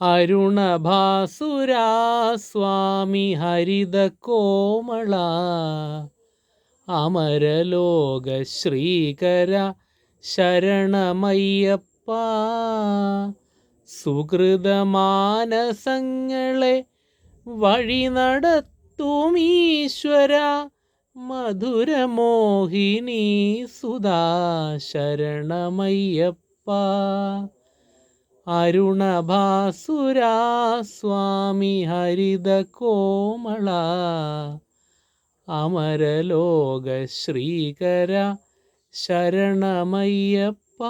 അരുണഭാസുരാ സ്വാമി ഹരിത കോമള അമരലോക ശ്രീകര ശരണമയ്യപ്പ സുഹൃതമാനസങ്ങളെ വഴി നടത്തുമീശ്വര മധുരമോഹിനി സുധാ ശരണമയ്യപ്പ. അരുണഭാസുരാ സ്വാമി ഹരിത കോമള. അമരലോക ശ്രീകര ശരണമയ്യപ്പ.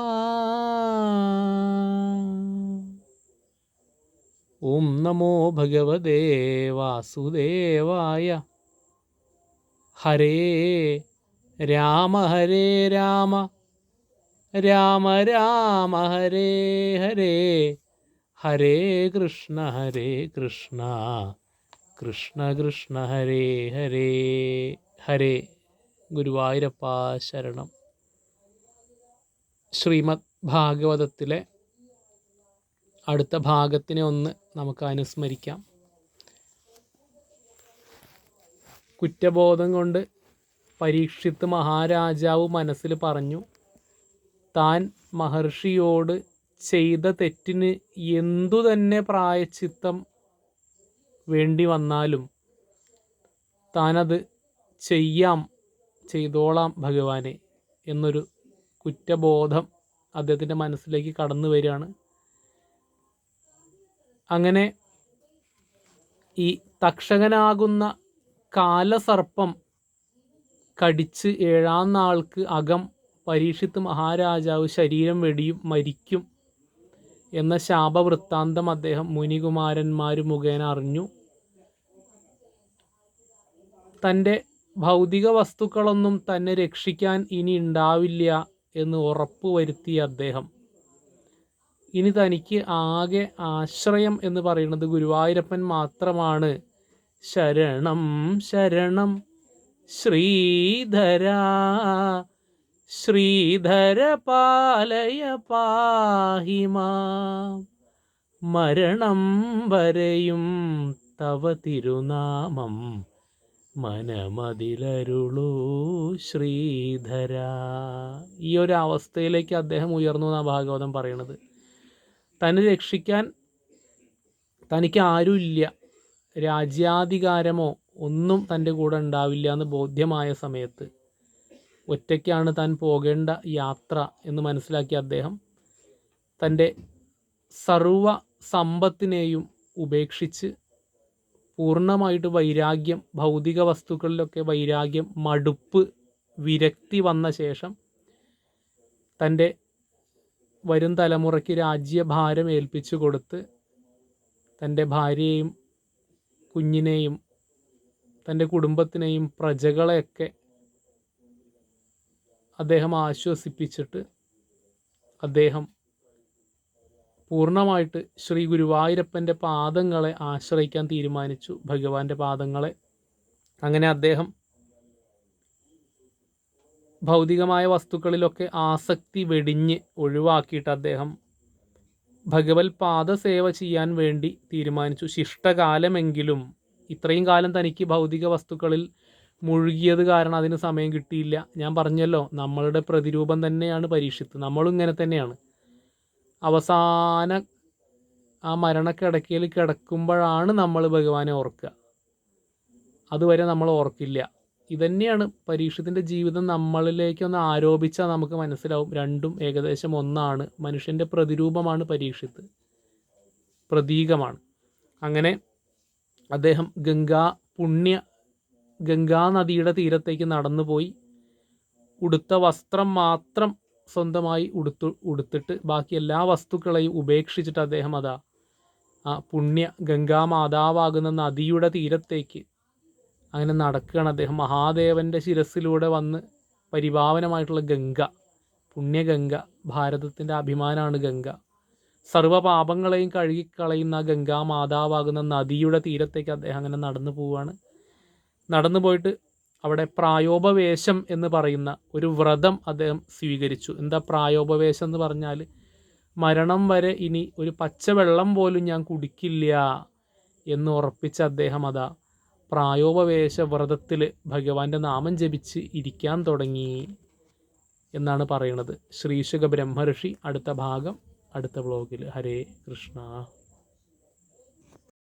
ഓം നമോ ഭഗവതേ വാസുദേവായ. ഹരേ രാമ ഹരേ രാമ. രാമ രാമ ഹരേ ഹരേ. ഹരേ കൃഷ്ണ ഹരേ കൃഷ്ണ. കൃഷ്ണ കൃഷ്ണ ഹരേ ഹരേ ഹരേ. ഗുരുവായൂരപ്പ ശരണം. ശ്രീമദ് ഭാഗവതത്തിലെ അടുത്ത ഭാഗത്തിനെ ഒന്ന് നമുക്ക് അനുസ്മരിക്കാം. കുറ്റബോധം കൊണ്ട് പരീക്ഷിത്ത് മഹാരാജാവ് മനസ്സിൽ പറഞ്ഞു താൻ മഹർഷിയോട് ചെയ്ത തെറ്റിന് എന്തു തന്നെ പ്രായച്ചിത്തം വേണ്ടി വന്നാലും താനത് ചെയ്യാം ചെയ്തോളാം ഭഗവാനെ എന്നൊരു കുറ്റബോധം അദ്ദേഹത്തിന്റെ മനസ്സിലേക്ക് കടന്നു വരികയാണ്. അങ്ങനെ ഈ തക്ഷകനാകുന്ന കാലസർപ്പം കടിച്ച് ഏഴാം നാൾക്ക് അകം പരീക്ഷിത്ത് മഹാരാജാവ് ശരീരം വെടിയും മരിക്കും എന്ന ശാപവൃത്താന്തം അദ്ദേഹം മുനികുമാരന്മാർ മുഖേന അറിഞ്ഞു. തന്റെ ഭൗതിക വസ്തുക്കളൊന്നും തന്നെ രക്ഷിക്കാൻ ഇനി ഉണ്ടാവില്ല എന്ന് ഉറപ്പുവരുത്തി അദ്ദേഹം. ഇനി തനിക്ക് ആകെ ആശ്രയം എന്ന് പറയുന്നത് ഗുരുവായൂരപ്പൻ മാത്രമാണ്. ശരണം ശരണം ശ്രീധര ശ്രീധര പാലയ പാഹിമാ മരണം വരെയും തവ തിരുനാമം മനമതിലരുളൂ ശ്രീധര. ഈ ഒരു അവസ്ഥയിലേക്ക് അദ്ദേഹം ഉയർന്നു എന്നാണ് ഭാഗവതം പറയണത്. തന്നെ രക്ഷിക്കാൻ തനിക്ക് ആരുമില്ല. രാജ്യാധികാരമോ ഒന്നും തന്റെ കൂടെ ഉണ്ടാവില്ല എന്ന് ബോധ്യമായ സമയത്ത് ഒറ്റയ്ക്കാണ് താൻ പോകേണ്ട യാത്ര എന്ന് മനസ്സിലാക്കിയ അദ്ദേഹം തന്റെ സർവ സമ്പത്തിനെയും ഉപേക്ഷിച്ച് പൂർണമായിട്ട് വൈരാഗ്യം ഭൗതിക വസ്തുക്കളിലൊക്കെ വൈരാഗ്യം മടുപ്പ് വിരക്തി വന്ന ശേഷം തന്റെ വരും തലമുറയ്ക്ക് രാജ്യഭാരം ഏൽപ്പിച്ചു കൊടുത്ത് തന്റെ ഭാര്യയെയും കുഞ്ഞിനെയും തന്റെ കുടുംബത്തിനെയും പ്രജകളെയൊക്കെ അദ്ദേഹം ആശ്വസിപ്പിച്ചിട്ട് അദ്ദേഹം പൂർണമായിട്ട് ശ്രീ ഗുരുവായൂരപ്പന്റെ പാദങ്ങളെ ആശ്രയിക്കാൻ തീരുമാനിച്ചു ഭഗവാന്റെ പാദങ്ങളെ. അങ്ങനെ അദ്ദേഹം ഭൗതികമായ വസ്തുക്കളിലൊക്കെ ആസക്തി വെടിഞ്ഞ് ഒഴിവാക്കിയിട്ട് അദ്ദേഹം ഭഗവത് പാദസേവ ചെയ്യാൻ വേണ്ടി തീരുമാനിച്ചു. ശിഷ്ടകാലമെങ്കിലും ഇത്രയും കാലം തനിക്ക് ഭൗതിക വസ്തുക്കളിൽ മുഴുകിയത് കാരണം അതിന് സമയം കിട്ടിയില്ല. ഞാൻ പറഞ്ഞല്ലോ നമ്മളുടെ പ്രതിരൂപം തന്നെയാണ് പരീക്ഷിത്ത് നമ്മളും ഇങ്ങനെ തന്നെയാണ്. അവസാന ആ മരണക്കിടക്കയിൽ കിടക്കുമ്പോഴാണ് നമ്മൾ ഭഗവാനെ ഓർക്കുക. അതുവരെ നമ്മൾ ഓർക്കില്ല. ഇതന്നെയാണ് പരീക്ഷത്തിന്റെ ജീവിതം നമ്മളിലേക്ക് ഒന്ന് ആരോപിച്ചാൽ നമുക്ക് മനസ്സിലാവും. രണ്ടും ഏകദേശം ഒന്നാണ്. മനുഷ്യന്റെ പ്രതിരൂപമാണ് പരീക്ഷിത്ത് പ്രതീകമാണ്. അങ്ങനെ അദ്ദേഹം ഗംഗാ പുണ്യ ഗംഗാ നദിയുടെ തീരത്തേക്ക് നടന്നുപോയി. ഉടുത്ത വസ്ത്രം മാത്രം സ്വന്തമായി ഉടുത്തു ഉടുത്തിട്ട് ബാക്കി എല്ലാ വസ്തുക്കളെയും ഉപേക്ഷിച്ചിട്ട് അദ്ദേഹം അതാ ആ പുണ്യ ഗംഗാമാതാവാകുന്ന നദിയുടെ തീരത്തേക്ക് അങ്ങനെ നടക്കുകയാണ്. അദ്ദേഹം മഹാദേവന്റെ ശിരസിലൂടെ വന്ന് പരിപാവനമായിട്ടുള്ള ഗംഗ പുണ്യഗംഗ ഭാരതത്തിന്റെ അഭിമാനമാണ് ഗംഗ. സർവ പാപങ്ങളെയും കഴുകിക്കളയുന്ന ഗംഗാ മാതാവാകുന്ന നദിയുടെ തീരത്തേക്ക് അദ്ദേഹം അങ്ങനെ നടന്നു പോവുകയാണ്. നടന്നു പോയിട്ട് അവിടെ പ്രായോപവേശം എന്ന് പറയുന്ന ഒരു വ്രതം അദ്ദേഹം സ്വീകരിച്ചു. എന്താ പ്രായോപവേശം എന്ന് പറഞ്ഞാൽ മരണം വരെ ഇനി ഒരു പച്ചവെള്ളം പോലും ഞാൻ കുടിക്കില്ല എന്ന് ഉറപ്പിച്ച അദ്ദേഹം അതാ പ്രായോപവേശ വ്രതത്തിൽ ഭഗവാന്റെ നാമം ജപിച്ച് ഇരിക്കാൻ തുടങ്ങി എന്നാണ് പറയുന്നത് ശ്രീശുഖ ബ്രഹ്മർഷി അടുത്ത ഭാഗം അടുത്ത ബ്ലോഗിൽ ഹരേ കൃഷ്ണ.